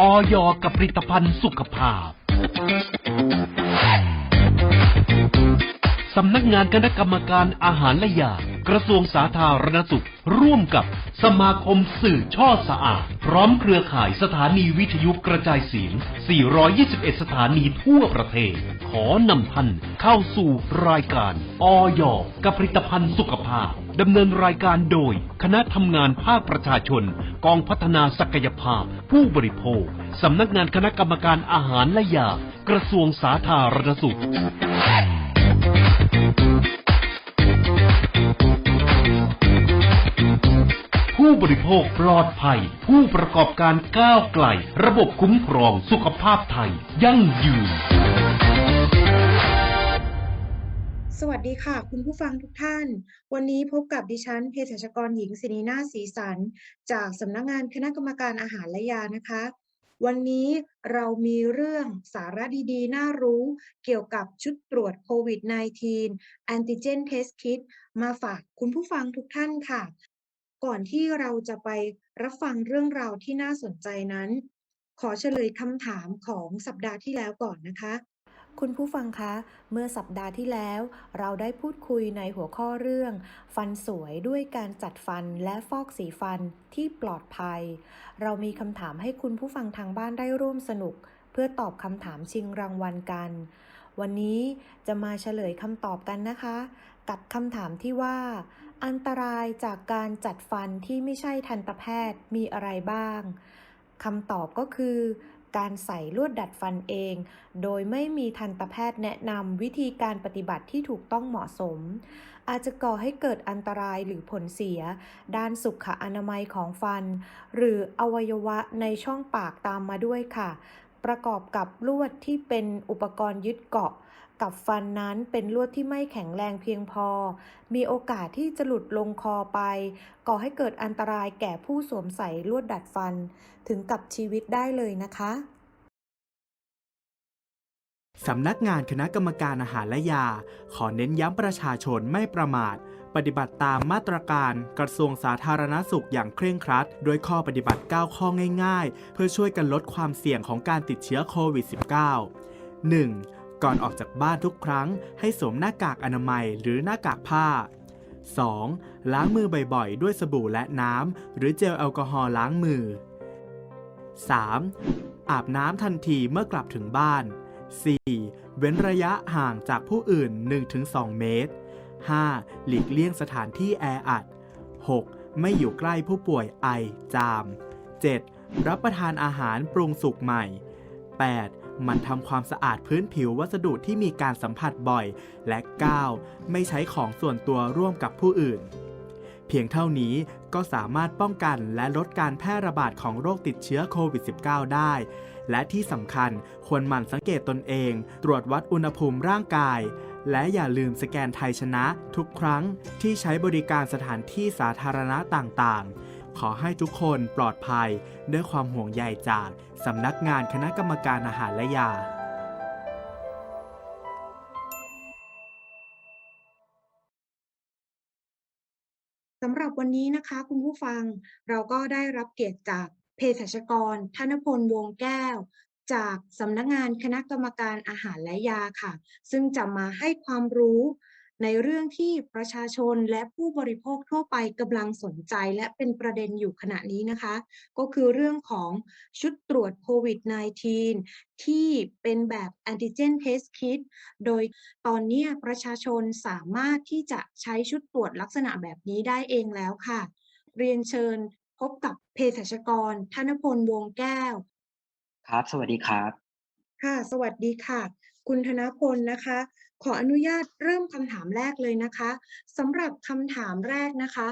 ออยกับผลิตภัณฑ์สุขภาพ สำนักงานคณะกรรมการอาหารและยา กระทรวงสาธารณสุข ร่วมกับสมาคมสื่อช่อสะอาด พร้อมเครือข่ายสถานีวิทยุกระจายเสียง 421 สถานีทั่วประเทศ ขอนำท่านเข้าสู่รายการออยกับผลิตภัณฑ์สุขภาพดำเนินรายการโดย คณะทำงานภาคประชาชน กองพัฒนาศักยภาพ ผู้บริโภคสำนักงานคณะกรรมการอาหารและยากระทรวงสาธารณสุข บริโภคปลอดภัย ผู้ประกอบการก้าวไกล ระบบคุ้มครองสุขภาพไทย ยั่งยืน สวัสดีค่ะ คุณผู้ฟังทุกท่าน วันนี้พบกับดิฉันเภสัชกรหญิงศินีนาถศรีสัน จากสำนักงานคณะกรรมการอาหารและยานะคะวันนี้เรามีเรื่องสาระดีๆ น่ารู้เกี่ยวกับชุดตรวจโควิด -19 Antigen Test Kit มาฝากคุณผู้ฟังทุกท่านค่ะ ก่อนที่เราจะไปรับฟังเรื่องราวที่น่าสนใจนั้น ขอเฉลยคำถามของสัปดาห์ที่แล้วก่อนนะคะ คุณผู้ฟังคะ เมื่อสัปดาห์ที่แล้ว เราได้พูดคุยในหัวข้อเรื่อง ฟันสวยด้วยการจัดฟันและฟอกสีฟันที่ปลอดภัย เรามีคำถามให้คุณผู้ฟังทางบ้านได้ร่วมสนุก เพื่อตอบคำถามชิงรางวัลกัน วันนี้จะมาเฉลยคำตอบกันนะคะ กับคำถามที่ว่า อันตรายจากการจัดฟันที่ไม่ใช่ทันตแพทย์มีอะไรบ้างคำตอบก็คือ การใส่ลวดดัดฟันเอง โดยไม่มีทันตแพทย์แนะนำวิธีการปฏิบัติที่ถูกต้องเหมาะสม อาจจะก่อให้เกิดอันตรายหรือผลเสีย ด้านสุขอนามัยของฟัน หรืออวัยวะในช่องปากตามมาด้วยค่ะ ประกอบกับลวดที่เป็นอุปกรณ์ยึดเกาะ กับฟันนั้นเป็นลวดที่ไม่แข็งแรงเพียงพอ มีโอกาสที่จะหลุดลงคอไป ก่อให้เกิดอันตรายแก่ผู้สวมใส่ลวดดัดฟัน ถึงกับชีวิตได้เลยนะคะสำนักงานคณะกรรมการอาหารและยา ขอเน้นย้ำประชาชนไม่ประมาท ปฏิบัติตามมาตรการกระทรวงสาธารณสุขอย่างเคร่งครัด โดยข้อปฏิบัติ 9 ข้อง่ายๆ เพื่อช่วยกันลดความเสี่ยงของการติดเชื้อโควิด -19 1. ก่อนออกจากบ้านทุกครั้ง ให้สวมหน้ากากอนามัยหรือหน้ากากผ้า 2. ล้างมือบ่อยๆ ด้วยสบู่และน้ำ หรือเจลแอลกอฮอล์ล้างมือ 3. อาบน้ำทันทีเมื่อกลับถึงบ้าน 4. เว้นระยะห่างจากผู้อื่น 1-2 เมตร 5. หลีกเลี่ยงสถานที่แออัด 6. ไม่อยู่ใกล้ผู้ป่วยไอจาม 7. รับประทานอาหารปรุงสุกใหม่ 8. มันทำความสะอาดพื้นผิววัสดุที่มีการสัมผัสบ่อย และ 9. ไม่ใช้ของส่วนตัวร่วมกับผู้อื่น เพียงเท่านี้ก็สามารถป้องกันและลดการแพร่ระบาดของโรคติดเชื้อโควิด -19 ได้ และที่สำคัญควรหมั่นสังเกตตนเอง ตรวจวัดอุณหภูมิร่างกาย และอย่าลืมสแกนไทยชนะ ทุกครั้งที่ใช้บริการสถานที่สาธารณะต่างๆ ขอให้ทุกคนปลอดภัยด้วยความห่วงใยจากสำนักงานคณะกรรมการอาหารและยาสำหรับวันนี้นะคะคุณผู้ฟังเราก็ได้รับเกียรติจากเภสัชกรธนพลวงแก้ว จากสำนักงานคณะกรรมการอาหารและยาค่ะ ซึ่งจะมาให้ความรู้ในเรื่องที่ประชาชนและผู้บริโภคทั่วไปกำลังสนใจและเป็นประเด็นอยู่ขณะนี้นะคะ ก็คือเรื่องของชุดตรวจโควิด -19 ที่เป็นแบบ antigen test kit โดยตอนนี้ประชาชนสามารถที่จะใช้ชุดตรวจลักษณะแบบนี้ได้เองแล้วค่ะ เรียนเชิญพบกับเภสัชกร ธนพลวงแก้ว ครับ สวัสดีครับ ค่ะ สวัสดีค่ะ คุณธนพลนะคะ ขออนุญาตเริ่มคำถามแรกเลยนะคะสำหรับคำถามแรกนะคะ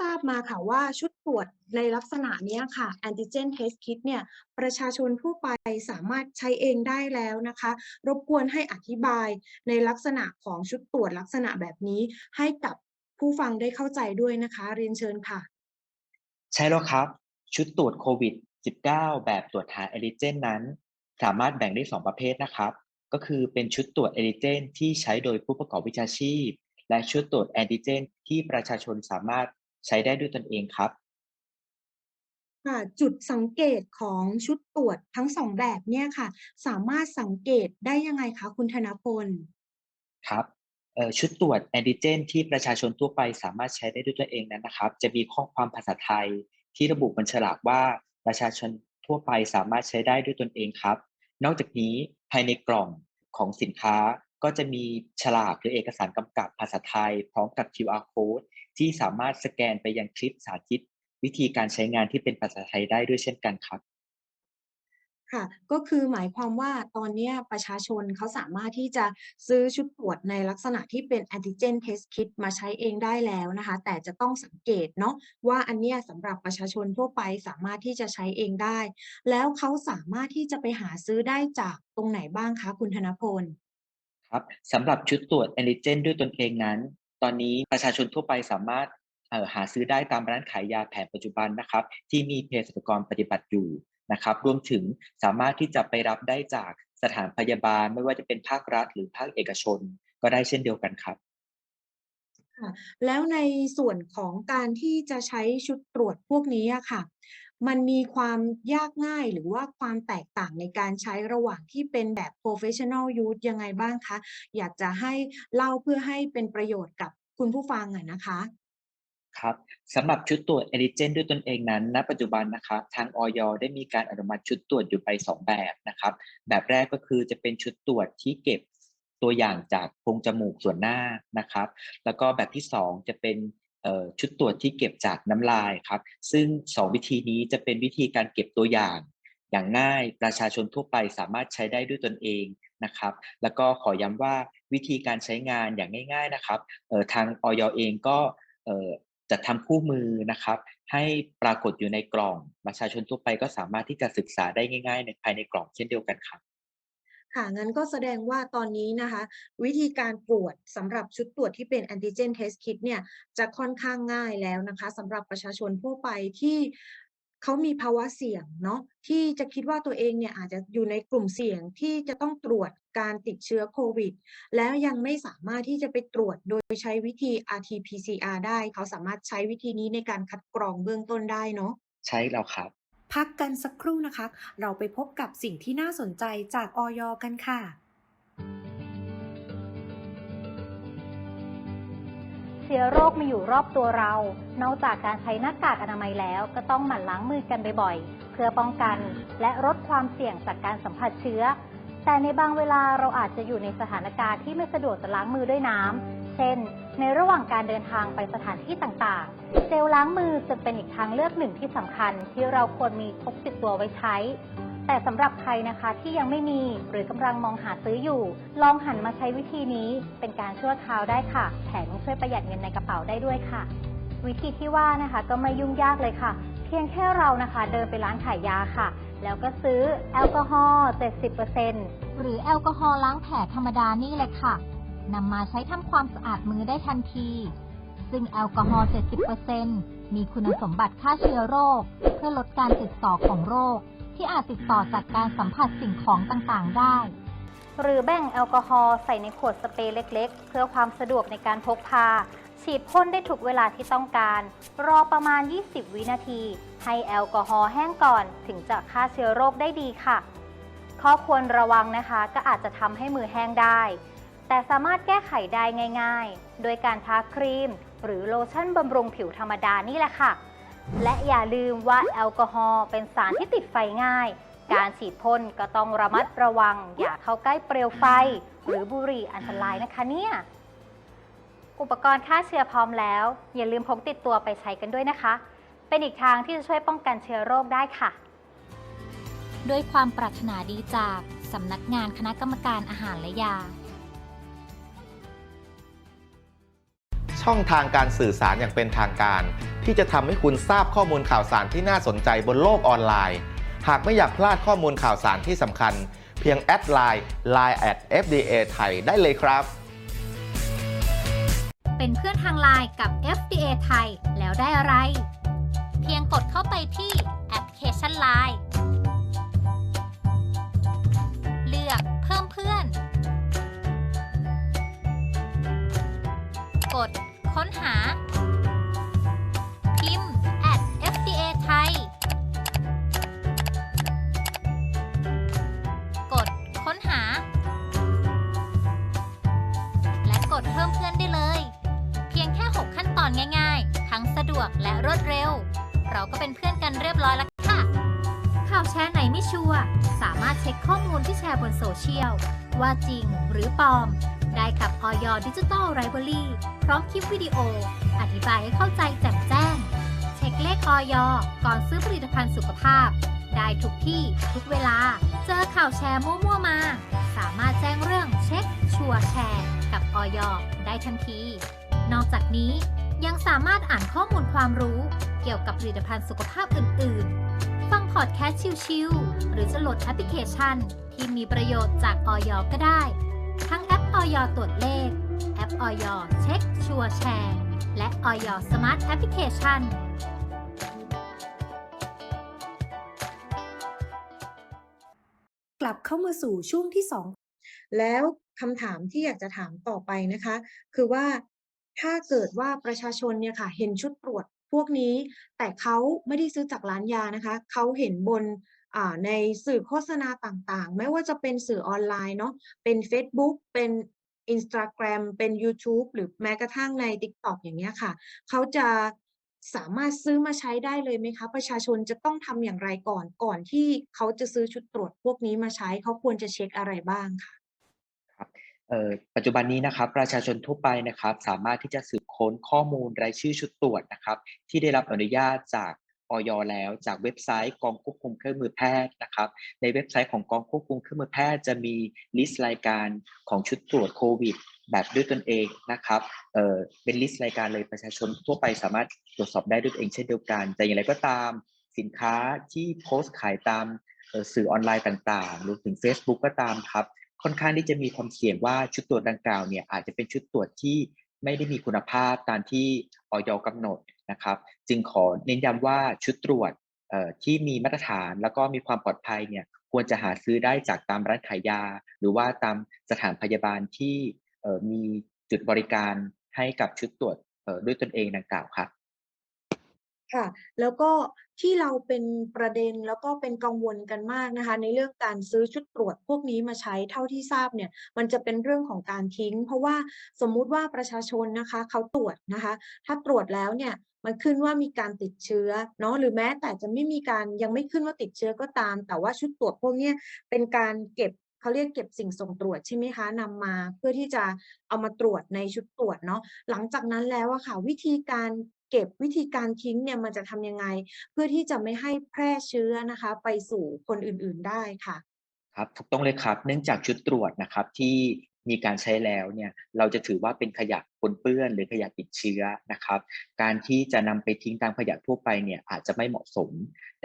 ทราบมาค่ะว่าชุดตรวจในลักษณะเนี้ยค่ะ antigen test kit เนี่ย ประชาชนทั่วไปสามารถใช้เองได้แล้วนะคะ รบกวนให้อธิบายในลักษณะของชุดตรวจลักษณะแบบนี้ ให้กับผู้ฟังได้เข้าใจด้วยนะคะ เรียนเชิญค่ะ ใช่แล้วครับ ชุดตรวจโควิด -19 แบบตรวจหาแอนติเจนนั้น สามารถแบ่งได้ 2 ประเภทนะครับ ก็คือเป็นชุดตรวจแอนติเจนที่ใช้โดยผู้ประกอบวิชาชีพ และชุดตรวจแอนติเจน ที่ประชาชนสามารถใช้ได้ด้วยตนเองครับค่ะจุดสังเกตของชุดตรวจทั้งสองแบบเนี่ยค่ะ สามารถสังเกตได้ยังไงคะคุณธนพลครับเอ่อชุดตรวจแอนติเจน ที่ประชาชนทั่วไปสามารถใช้ได้ด้วยตัวเองนั้นนะครับ จะมีข้อความภาษาไทยที่ระบุบนฉลากว่า ประชาชนทั่วไปสามารถใช้ได้ด้วยตนเองครับ นอกจากนี้ภายในกล่องของสินค้าก็จะมีฉลากหรือเอกสารกำกับภาษาไทย พร้อมกับ QR code ที่สามารถสแกนไปยังคลิปสาธิต วิธีการใช้งานที่เป็นภาษาไทยได้ด้วยเช่นกันครับ ค่ะ ก็คือหมายความว่าตอนนี้ประชาชนเขาสามารถที่จะซื้อชุดตรวจในลักษณะที่เป็น antigen test kit มาใช้เองได้แล้วนะคะ แต่จะต้องสังเกตเนาะว่าอันเนี้ยสำหรับประชาชนทั่วไปสามารถที่จะใช้เองได้ แล้วเขาสามารถที่จะไปหาซื้อได้จากตรงไหนบ้างคะคุณธนพล ครับสำหรับชุดตรวจแอนติเจน ด้วยตนเองนั้น ตอนนี้ประชาชนทั่วไปสามารถเอ่อหาซื้อได้ตามร้านขายยาแผนปัจจุบันนะครับ ที่มีเภสัชกรปฏิบัติอยู่ นะครับรวมถึงสามารถที่จะไปรับได้จากสถานพยาบาล ไม่ว่าจะเป็นภาครัฐ หรือภาคเอกชน ก็ได้เช่นเดียวกันครับแล้วในส่วนของการที่จะใช้ชุดตรวจพวกนี้ค่ะ มันมีความยากง่ายหรือว่าความแตกต่างในการใช้ระหว่างที่เป็นแบบ professional use ยังไงบ้างคะ อยากจะให้เล่าเพื่อให้เป็นประโยชน์กับคุณผู้ฟังอะนะคะ ครับสำหรับชุดตรวจแอนติเจนด้วยตนเองนั้นณปัจจุบันนะครับทางออยได้มีการอนุมัติชุดตรวจอยู่ไป 2 แบบนะครับ แบบแรกก็คือจะเป็นชุดตรวจที่เก็บตัวอย่างจากโพรงจมูกส่วนหน้านะครับ แล้วก็แบบที่ 2 จะเป็นชุดตรวจที่เก็บจากน้ำลายครับ ซึ่ง 2 วิธีนี้จะเป็นวิธีการเก็บตัวอย่าง อย่างง่ายประชาชนทั่วไปสามารถใช้ได้ด้วยตนเองนะครับ แล้วก็ขอย้ำว่าวิธีการใช้งานอย่างง่าย ๆนะครับทางออยเองก็ จัดทำคู่มือนะครับ ให้ปรากฏอยู่ในกล่องประชาชนทั่วไปก็สามารถที่จะศึกษาได้ง่าย ๆ ในภายในกล่องเช่นเดียวกันครับค่ะงั้นก็แสดงว่าตอนนี้นะคะ วิธีการตรวจสำหรับชุดตรวจที่เป็นแอนติเจนเทสคิดเนี่ยจะค่อนข้างง่ายแล้วนะคะสำหรับประชาชนทั่วไปที่ เขามีภาวะเสี่ยงเนาะที่จะคิดว่าตัวเองเนี่ยอาจจะอยู่ในกลุ่มเสี่ยงที่จะต้องตรวจการติดเชื้อโควิด แล้วยังไม่สามารถที่จะไปตรวจโดยใช้วิธี RT-PCR ได้ เขาสามารถใช้วิธีนี้ในการคัดกรองเบื้องต้นได้เนาะใช่แล้วครับ พักกันสักครู่นะคะ เราไปพบกับสิ่งที่น่าสนใจจากออยกันค่ะ เชื้อโรคมีอยู่รอบตัวเรา นอกจากการใช้หน้ากากอนามัยแล้วก็ต้องหมั่นล้างมือกันบ่อยๆ เพื่อป้องกันและลดความเสี่ยงจากการสัมผัสเชื้อ แต่ในบางเวลาเราอาจจะอยู่ในสถานการณ์ที่ไม่สะดวกจะล้างมือด้วยน้ำ เช่น ในระหว่างการเดินทางไปสถานที่ต่างๆ เจลล้างมือจะเป็นอีกทางเลือกหนึ่งที่สำคัญที่เราควรมีพกติดตัวไว้ใช้ แต่สำหรับใครนะคะที่ยังไม่มีหรือกำลังมองหาซื้ออยู่ ลองหันมาใช้วิธีนี้เป็นการชั่วคราวได้ค่ะ แถมช่วยประหยัดเงินในกระเป๋าได้ด้วยค่ะ วิธีที่ว่านะคะก็ไม่ยุ่งยากเลยค่ะ เพียงแค่เรานะคะ เดินไปร้านขายยาค่ะ แล้วก็ซื้อแอลกอฮอล์70%หรือแอลกอฮอล์ล้างแผลธรรมดานี่เลยค่ะนำมาใช้ทำความสะอาดมือได้ทันที ซึ่งแอลกอฮอล์70%มีคุณสมบัติฆ่าเชื้อโรค เพื่อลดการติดต่อของโรค ที่อาจติดต่อจากการสัมผัสสิ่งของต่างๆ ได้ หรือแบ่งแอลกอฮอล์ใส่ในขวดสเปรย์เล็ก ๆ เพื่อความสะดวกในการพกพา ฉีดพ่นได้ถูกเวลาที่ต้องการ รอประมาณ 20 วินาที ให้แอลกอฮอล์แห้งก่อนถึงจะฆ่าเชื้อโรคได้ดีค่ะ ข้อควรระวังนะคะก็อาจจะทำให้มือแห้งได้ แต่สามารถแก้ไขได้ง่าย ๆ โดยการทาครีม หรือโลชั่นบำรุงผิวธรรมดานี่แหละค่ะ และอย่าลืมว่าแอลกอฮอล์เป็นสารที่ติดไฟง่าย การฉีดพ่นก็ต้องระมัดระวัง อย่าเข้าใกล้เปลวไฟ หรือบุหรี่อันตรายนะคะเนี่ย อุปกรณ์ฆ่าเชื้อพร้อมแล้ว อย่าลืมพกติดตัวไปใช้กันด้วยนะคะ เป็นอีกทางที่จะช่วยป้องกันเชื้อโรคได้ค่ะ ด้วยความปรารถนาดีจากสำนักงานคณะกรรมการอาหารและยา ช่องทางการสื่อสารอย่างเป็นทางการ ที่จะทำให้คุณทราบข้อมูลข่าวสารที่น่าสนใจบนโลกออนไลน์ หากไม่อยากพลาดข้อมูลข่าวสารที่สำคัญ เพียงแอดไลน์ Line at FDA ไทยได้เลยครับ เป็นเพื่อนทางไลน์กับ FDA ไทยแล้วได้อะไร เพียงกดเข้าไปที่แอปพลิเคชัน Line ว่าจริงหรือปลอม ได้กับ o อยดิจิ t a ลไรเบอรี่พร้อมคลิปวิดีโอ อธิบายให้เข้าใจแจ่มแจ้ง เช็คเลขออยก่อนซื้อผลิตภัณฑ์สุขภาพ ได้ทุกที่ทุกเวลา เจอข่าวแชร์มั่วๆมา สามารถแจ้งเรื่องเช็ค ชัวร์แชร์ กับออยได้ทันที นอกจากนี้ยังสามารถอ่านข้อมูลความรู้ เกี่ยวกับผลิตภัณฑ์สุขภาพอื่น ๆ ฟังพอดแคสต์ชิลๆหรือจะโหลดแอปพลิเคชัน ที่มีประโยชน์จากออยก็ได้ ทั้งแอปออยตรวจเลข แอปออยเช็คชัวร์แชร์ และออยสมาร์ทแอปพลิเคชันกลับเข้ามาสู่ช่วงที่สองแล้วคำถามที่อยากจะถามต่อไปนะคะ คือว่าถ้าเกิดว่าประชาชนเนี่ยค่ะ เห็นชุดตรวจพวกนี้ แต่เขาไม่ได้ซื้อจากร้านยานะคะ เขาเห็นบน ในสื่อโฆษณาต่างๆ ไม่ว่าจะเป็นสื่อออนไลน์เนาะเป็น Facebook เป็น Instagram เป็น YouTube หรือแม้กระทั่งใน TikTok อย่างเงี้ยค่ะ เขาจะสามารถซื้อมาใช้ได้เลยไหมคะ ประชาชนจะต้องทำอย่างไรก่อนก่อนที่เขาจะซื้อชุดตรวจพวกนี้มาใช้ เขาควรจะเช็คอะไรบ้างคะ?ครับปัจจุบันนี้นะครับประชาชนทั่วไปนะครับ สามารถที่จะสืบค้นข้อมูลรายชื่อชุดตรวจนะครับ ที่ได้รับอนุญาตจาก อยแล้วจากเว็บไซต์กองควบคุมเครื่องมือแพทย์นะครับ ในเว็บไซต์ของกองควบคุมเครื่องมือแพทย์จะมีลิสต์รายการของชุดตรวจโควิดแบบด้วยตนเองนะครับเออเป็นลิสต์รายการเลยประชาชนทั่วไปสามารถตรวจสอบได้ด้วยตัวเองเช่นเดียวกัน แต่อย่างไรก็ตามสินค้าที่โพสต์ขายตามสื่อออนไลน์ต่างๆรวมถึงเฟซบุ๊กก็ตามครับ ค่อนข้างที่จะมีความเสี่ยงว่าชุดตรวจดังกล่าวเนี่ยอาจจะเป็นชุดตรวจที่ไม่ได้มีคุณภาพตามที่อยกำหนด นะครับ จึงขอเน้นย้ำว่าชุดตรวจที่มีมาตรฐานแล้วก็มีความปลอดภัยเนี่ยควรจะหาซื้อได้จากตามร้านขายยา หรือว่าตามสถานพยาบาลที่มีจุดบริการให้กับชุดตรวจด้วยตนเองดังกล่าวครับค่ะแล้วก็ที่เราเป็นประเด็นแล้วก็เป็นกังวลกันมากนะคะ ในเรื่องการซื้อชุดตรวจพวกนี้มาใช้เท่าที่ทราบเนี่ยมันจะเป็นเรื่องของการทิ้ง เพราะว่าสมมุติว่าประชาชนนะคะเขาตรวจนะคะ ถ้าตรวจแล้วเนี่ย มันขึ้นว่ามีการติดเชื้อเนาะหรือแม้แต่จะไม่มีการยังไม่ขึ้นว่าติดเชื้อก็ตาม แต่ว่าชุดตรวจพวกนี้เป็นการเก็บเขาเรียกเก็บสิ่งส่งตรวจใช่ไหมคะนำมาเพื่อที่จะเอามาตรวจในชุดตรวจเนาะหลังจากนั้นแล้วอะค่ะวิธีการเก็บวิธีการทิ้งเนี่ยมันจะทำยังไง เพื่อที่จะไม่ให้แพร่เชื้อนะคะ ไปสู่คนอื่นๆได้ค่ะ?ครับถูกต้องเลยครับ เนื่องจากชุดตรวจนะครับที่ มีการใช้แล้วเนี่ยเราจะถือว่าเป็นขยะปนเปื้อนหรือขยะติดเชื้อนะครับ การที่จะนำไปทิ้งตามขยะทั่วไปเนี่ยอาจจะไม่เหมาะสม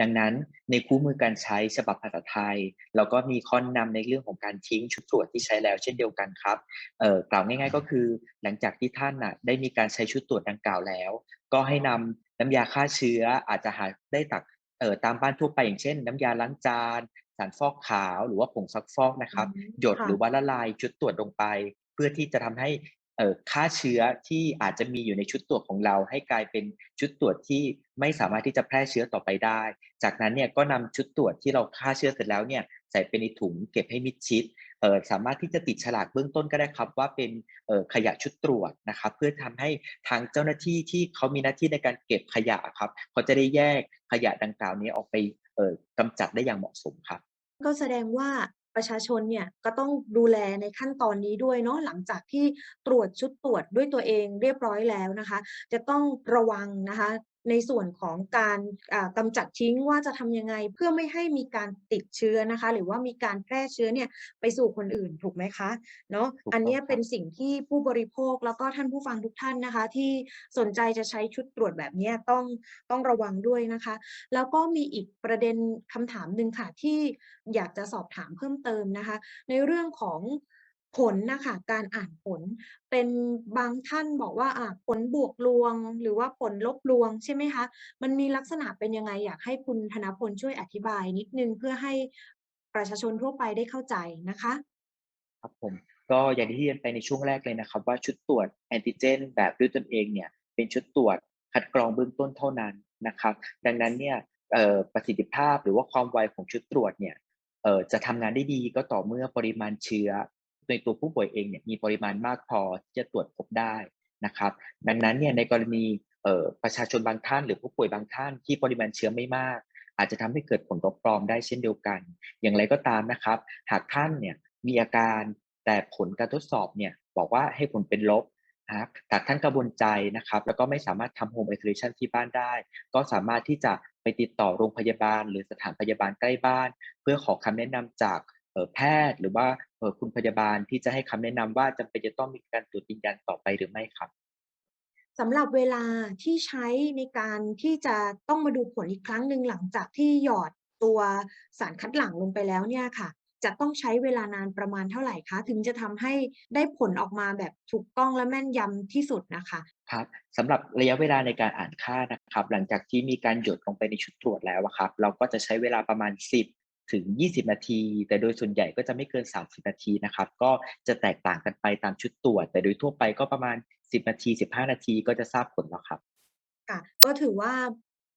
ดังนั้นในคู่มือการใช้ฉบับภาษาไทย เราก็มีข้อนะนำในเรื่องของการทิ้งชุดตรวจที่ใช้แล้วเช่นเดียวกันครับเอ่อกล่าวง่ายๆก็คือ หลังจากที่ท่านน่ะได้มีการใช้ชุดตรวจดังกล่าวแล้ว ก็ให้นำน้ำยาฆ่าเชื้ออาจจะหาได้จากเอ่อตามบ้านทั่วไปอย่างเช่น น้ำยาล้างจานารฟอกขาวหรือว่าผงซักฟอกนะคอืรับมหยดค่หรือะว่าละลายชุดตรวจลงไป เพื่อที่จะทำให้เอ่อฆ่าเชื้อที่อาจจะมีอยู่ในชุดตรวจของเรา ให้กลายเป็นชุดตรวจที่ไม่สามารถที่จะแพร่เชื้อต่อไปได้ จากนั้นเนี่ยก็นำชุดตรวจที่เราฆ่าเชื้อเสร็จแล้วเนี่ยใส่ไปในถุงเก็บให้มิดชิดเอ่อสามารถที่จะติดฉลากเบื้องต้นก็ได้ครับ ว่าเป็นเอ่อขยะชุดตรวจนะครับเพื่อทำให้ทางเจ้าหน้าที่ที่เขามีหน้าที่ในการเก็บขยะอะครับเขาจะได้แยกขยะดังกล่าวนี้ออกไปเอ่อกำจัดได้อย่างเหมาะสมครับ ก็แสดงว่าประชาชนเนี่ยก็ต้องดูแลในขั้นตอนนี้ด้วยเนาะหลังจากที่ตรวจชุดตรวจด้วยตัวเองเรียบร้อยแล้วนะคะ จะต้องระวังนะคะในส่วนของการอ่ากำจัดทิ้งว่าจะทำยังไงเพื่อไม่ให้มีการติดเชื้อนะคะ หรือว่ามีการแพร่เชื้อเนี่ยไปสู่คนอื่นถูกไหมคะ?เนาะถูกอันต้เนอี้งยคเป็รับนสิ่งที่ผู้บริโภคแล้วก็ท่านผู้ฟังทุกท่านนะคะ ที่สนใจจะใช้ชุดตรวจแบบเนี้ยต้องต้องระวังด้วยนะคะ แล้วก็มีอีกประเด็นคำถามหนึ่งค่ะที่อยากจะสอบถามเพิ่มเติมนะคะ ในเรื่องของ ผลนะคะการอ่านผลเป็นบางท่านบอกว่าอ่าผลบวกลวง หรือว่าผลลบลวงใช่ไหมคะ?มันมีลักษณะเป็นยังไง?อยากให้คุณธนพลช่วยอธิบายนิดนึงเพื่อให้ประชาชนทั่วไปได้เข้าใจนะคะ ครับผมก็อย่างที่เรียนไปในช่วงแรกเลยนะครับ ว่าชุดตรวจแอนติเจน แบบด้วยตนเองเนี่ยเป็นชุดตรวจคัดกรองเบื้องต้นเท่านั้นนะครับ ดังนั้นเนี่ยประสิทธิภาพหรือว่าความไวของชุดตรวจเนี่ยจะทำงานได้ดีก็ต่อเมื่อปริมาณเชื้อ ในตัวผู้ป่วยเองเนี่ยมีปริมาณมากพอที่จะตรวจพบได้นะครับ ดังนั้นเนี่ยในกรณีประชาชนบางท่านหรือผู้ป่วยบางท่านที่ปริมาณเชื้อไม่มาก อาจจะทำให้เกิดผลปลอมได้เช่นเดียวกัน อย่างไรก็ตามนะครับ หากท่านเนี่ยมีอาการแต่ผลการทดสอบเนี่ยบอกว่าให้ผลเป็นลบหากท่านกังวลใจนะครับ แล้วก็ไม่สามารถทำโฮมไอโซเลชันที่บ้านได้ ก็สามารถที่จะไปติดต่อโรงพยาบาล หรือสถานพยาบาลใกล้บ้าน เพื่อขอคำแนะนำจาก แพทย์หรือว่าเอ่อคุณพยาบาลที่จะให้คำแนะนำว่าจำเป็นจะต้องมีการตรวจยืนยันต่อไปหรือไม่ครับสำหรับเวลาที่ใช้ในการที่จะต้องมาดูผลอีกครั้งหนึ่งหลังจากที่หยอดตัวสารคัดหลั่งลงไปแล้วเนี่ยค่ะ จะต้องใช้เวลานานประมาณเท่าไหร่คะ ถึงจะทำให้ได้ผลออกมาแบบถูกต้องและแม่นยำที่สุดนะคะครับสำหรับระยะเวลาในการอ่านค่านะครับ หลังจากที่มีการหยดลงไปในชุดตรวจแล้วอะครับ เราก็จะใช้เวลาประมาณ 10 ถึง 20 นาที แต่โดยส่วนใหญ่ก็จะไม่เกิน 30 นาทีนะครับ ก็จะแตกต่างกันไปตามชุดตรวจ แต่โดยทั่วไปก็ประมาณ 10 นาที 15 นาทีก็จะทราบผลแล้วครับค่ะก็ถือว่า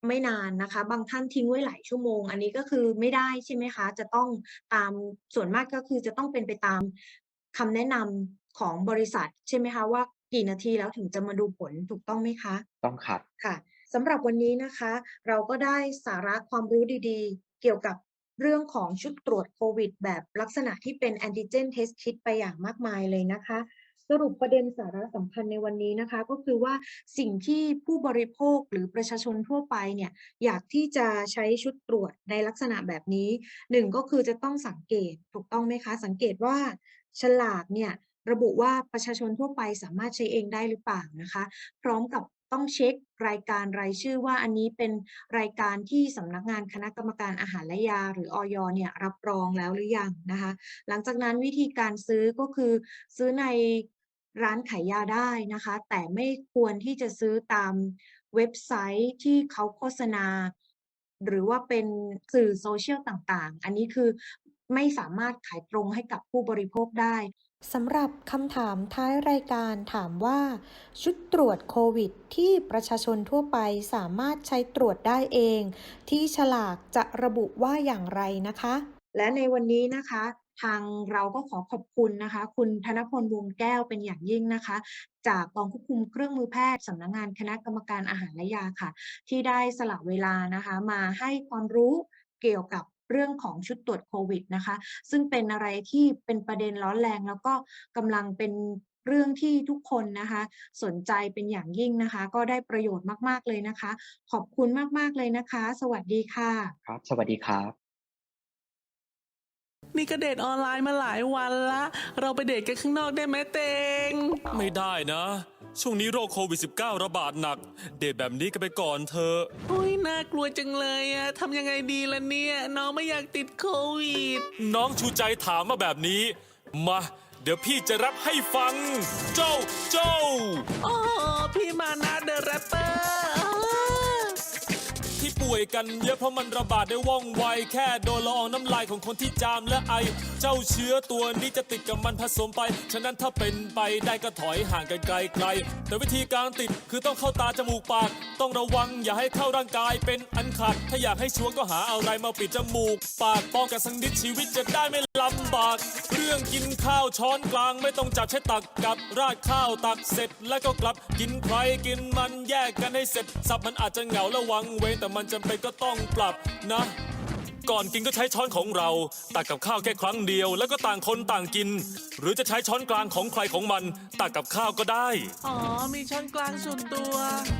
ไม่นานนะคะ บางท่านทิ้งไว้หลายชั่วโมง อันนี้ก็คือไม่ได้ใช่ไหมคะ จะต้องตามส่วนมากก็คือจะต้องเป็นไปตามคำแนะนำของบริษัทใช่ไหมคะว่ากี่นาทีแล้วถึงจะมาดูผลถูกต้องไหมคะ ต้องครับค่ะสำหรับวันนี้นะคะ เราก็ได้สาระความรู้ดีๆ เกี่ยวกับ เรื่องของชุดตรวจโควิด แบบลักษณะที่เป็นแอนติเจนเทสคิดไปอย่างมากมายเลยนะคะ สรุปประเด็นสาระสำคัญในวันนี้นะคะ ก็คือว่าสิ่งที่ผู้บริโภคหรือประชาชนทั่วไปเนี่ยอยากที่จะใช้ชุดตรวจในลักษณะแบบนี้หนึ่งก็คือจะต้องสังเกตถูกต้องไหมคะ สังเกตว่าฉลากเนี่ยระบุว่าประชาชนทั่วไปสามารถใช้เองได้หรือเปล่านะคะ พร้อมกับ ต้องเช็ครายการรายชื่อว่าอันนี้เป็นรายการที่สำนักงานคณะกรรมการอาหารและยา หรืออยเนี่ยรับรองแล้วหรือยังนะคะ หลังจากนั้นวิธีการซื้อก็คือซื้อในร้านขายยาได้นะคะ แต่ไม่ควรที่จะซื้อตามเว็บไซต์ที่เขาโฆษณา หรือว่าเป็นสื่อโซเชียลต่างๆ อันนี้คือไม่สามารถขายตรงให้กับผู้บริโภคได้ สำหรับคำถามท้ายรายการถามว่า ชุดตรวจโควิด ที่ประชาชนทั่วไปสามารถใช้ตรวจได้เอง ที่ฉลากจะระบุว่าอย่างไรนะคะ และในวันนี้นะคะทางเราก็ขอขอบคุณนะคะ คุณธนพลวงแก้วเป็นอย่างยิ่งนะคะ จากกองควบคุมเครื่องมือแพทย์สำนักงานคณะกรรมการอาหารและยาค่ะ ที่ได้สละเวลานะคะ มาให้ความรู้เกี่ยวกับ เรื่องของชุดตรวจโควิดนะคะ ซึ่งเป็นอะไรที่เป็นประเด็นร้อนแรง แล้วก็กำลังเป็นเรื่องที่ทุกคนนะคะ สนใจเป็นอย่างยิ่งนะคะ ก็ได้ประโยชน์มาก ๆ เลยนะคะ ขอบคุณมาก ๆ เลยนะคะ สวัสดีค่ะ ครับ สวัสดีครับ นี่ก็เดทออนไลน์มาหลายวันละ เราไปเดทกันข้างนอกได้ไหมเตง ไม่ได้นะ ช่วงนี้โรคโควิด -19 ระบาดหนัก เดทแบบนี้ก็ไปก่อนเธอะโอ้ยน่ากลัวจังเลยอะทำยังไงดีล่ะเนี่ย น้องไม่อยากติดโควิด น้องชูใจถามมาแบบนี้ มา เดี๋ยวพี่จะรับให้ฟังโจ้โจ้โอ้พี่มานะเดอะแรปเปอร์ที่ป่วย กันเยอะเพราะมันระบาดได้ว่องไว แค่โดนละอองน้ำลายของคนที่จามและไอ เจ้าเชื้อตัวนี้จะติดกับมันผสมไป ฉะนั้นถ้าเป็นไปได้ก็ถอยห่างกันไกลๆ แต่วิธีการติดคือต้องเข้าตาจมูกปาก ต้องระวังอย่าให้เข้าร่างกายเป็นอันขาด ถ้าอยากให้ชัวร์ก็หาอะไรมาปิดจมูก ปากป้องกันสักนิดชีวิตจะได้ไม่ลำบาก เรื่องกินข้าวช้อนกลางไม่ต้องจับใช้ตักกับราดข้าวตักเสร็จแล้วก็กลับกินใครกินมันแยกกันให้เสร็จสับมันอาจจะเหงาและวังเวงแต่มันจำเป็นก็ต้องปรับนะ ก่อนกินก็ใช้ช้อนของเรา ตักกับข้าวแค่ครั้งเดียว แล้วก็ต่างคนต่างกิน หรือจะใช้ช้อนกลางของใครของมัน ตักกับข้าวก็ได้ อ๋อ มีช้อนกลางส่วนตัว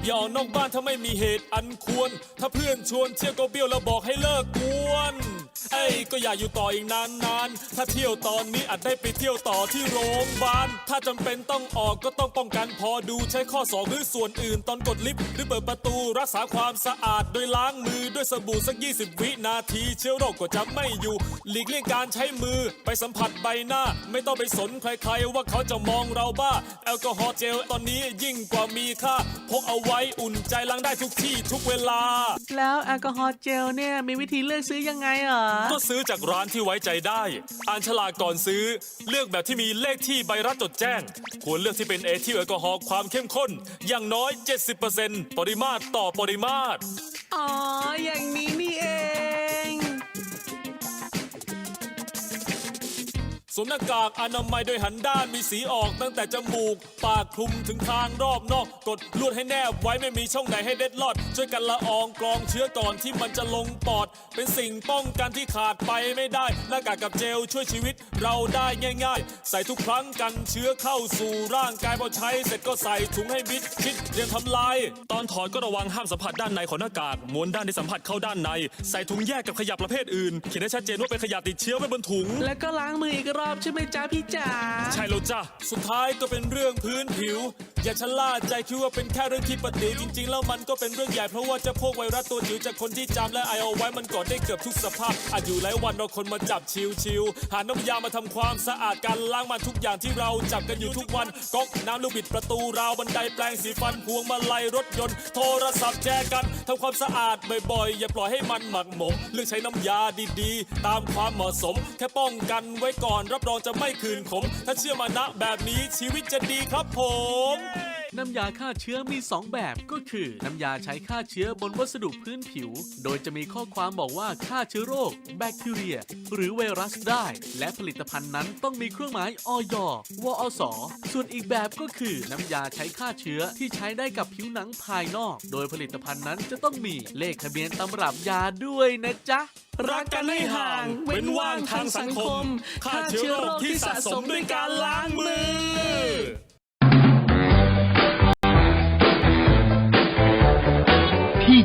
อย่าออกนอกบ้านถ้าไม่มีเหตุอันควร ถ้าเพื่อนชวนเที่ยวก็เบี้ยวแล้วบอกให้เลิกกวน เอ้ยก็อย่าอยู่ต่ออีกนานๆ ถ้าเที่ยวตอนนี้อาจได้ไปเที่ยวต่อที่โรงพยาบาล ถ้าจำเป็นต้องออกก็ต้องป้องกันพอดูใช้ข้อศอกหรือส่วนอื่น ตอนกดลิฟต์หรือเปิดประตูรักษาความสะอาดโดยล้างมือด้วยสบู่สัก 20 วินาทีเชื้อโรคก็จะไม่อยู่ หลีกเลี่ยงการใช้มือไปสัมผัสใบหน้า ไม่ต้องไปสนใครๆ ว่าเขาจะมองเราบ้า แอลกอฮอล์เจลตอนนี้ยิ่งกว่ามีค่าพกเอาไว้อุ่นใจล้างได้ทุกที่ทุกเวลา แล้วแอลกอฮอล์เจลเนี่ยมีวิธีเลือกซื้อยังไงเหรอก็ซื้อจากร้านที่ไว้ใจได้ อ่านฉลากก่อนซื้อ เลือกแบบที่มีเลขที่ใบรับจดแจ้ง ควรเลือกที่เป็นเอทิลแอลกอฮอล์ความเข้มข้น อย่างน้อย 70%ปริมาตรต่อปริมาตร อ๋อ อย่างนี้นี่เอง สวมหน้ากากอนามัยโดยหันด้านมีสีออกตั้งแต่จมูก ปากคลุมถึงทางรอบนอก กดลวดให้แนบไว้ไม่มีช่องไหนให้เด็ดลอด ช่วยกันละอองกรองเชื้อก่อนที่มันจะลงปอด เป็นสิ่งป้องกันที่ขาดไปไม่ได้ หน้ากากกับเจลช่วยชีวิตเราได้ง่าย ๆ ใส่ทุกครั้งกันเชื้อเข้าสู่ร่างกายพอใช้ เสร็จก็ใส่ถุงให้มิดชิดเตรียมทำลาย ตอนถอดก็ระวังห้ามสัมผัสด้านในของหน้ากากม้วนด้านที่สัมผัสเข้าด้านใน ใส่ถุงแยกกับขยะประเภทอื่นเขียนให้ชัดเจนว่าเป็นขยะติดเชื้อไว้บนถุง แล้วก็ล้างมืออีกรอบใช่ไหมจ๊ะพี่จ๋าใช่แล้วจ้ะสุดท้ายก็เป็นเรื่องพื้นผิว อย่าชะล่าใจคิดว่าเป็นแค่เรื่องที่ปกติจริง ๆ แล้วมันก็เป็นเรื่องใหญ่เพราะว่าจะพวกไวรัสตัวจิ๋วจากคนที่จำและไอเอาไว้มันก่อนได้เกือบทุกสภาพอาจอยู่หลายวันเราคนมาจับชิวๆหาน้ำยามาทำความสะอาดกันล้างมันทุกอย่างที่เราจับกันอยู่ทุกวันก๊อกน้ำลูกบิดประตูราวบันไดแปลงสีฟันพวงมาลัยรถยนต์ โทรศัพท์แจกันทำความสะอาดบ่อยๆ อย่าปล่อยให้มันหมักหมมเลือกใช้น้ำยาดีๆ ตามความเหมาะสม แค่ป้องกันไว้ก่อนรับรองจะไม่คืนขม ถ้าเชื่อมานะแบบนี้ชีวิตจะดีครับผม น้ำยาฆ่าเชื้อมี 2 แบบก็คือ น้ำยาใช้ฆ่าเชื้อบนวัสดุพื้นผิว โดยจะมีข้อความบอกว่าฆ่าเชื้อโรค แบคทีเรีย หรือไวรัสได้ และผลิตภัณฑ์นั้นต้องมีเครื่องหมายออยวอสส่วนอีกแบบก็คือน้ำยาใช้ฆ่าเชื้อที่ใช้ได้กับผิวหนังภายนอก โดยผลิตภัณฑ์นั้นจะต้องมีเลขทะเบียนตำรับยาด้วยนะจ๊ะรักกันให้ห่าง เว้นว่างทางสังคมฆ่าเชื้อโรคที่สะสมด้วยการล้างมือ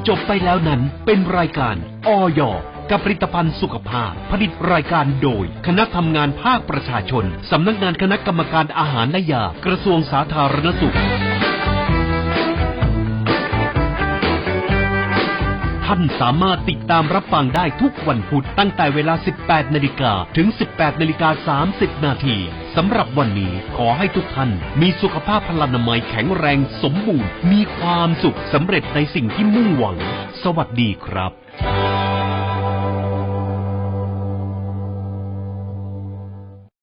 จบไปแล้วนั้นเป็นรายการออยกับผลิตภัณฑ์สุขภาพ ผลิตรายการโดย คณะทำงานภาคประชาชน สำนักงานคณะกรรมการอาหารและยา กระทรวงสาธารณสุข ท่านสามารถติดตามรับฟังได้ทุกวันพุธตั้งแต่เวลา 18 นาฬิกาถึง 18 นาฬิกา 30 นาที สำหรับวันนี้ขอให้ทุกท่านมีสุขภาพพลานามัยแข็งแรงสมบูรณ์ มีความสุขสำเร็จในสิ่งที่มุ่งหวัง สวัสดีครับ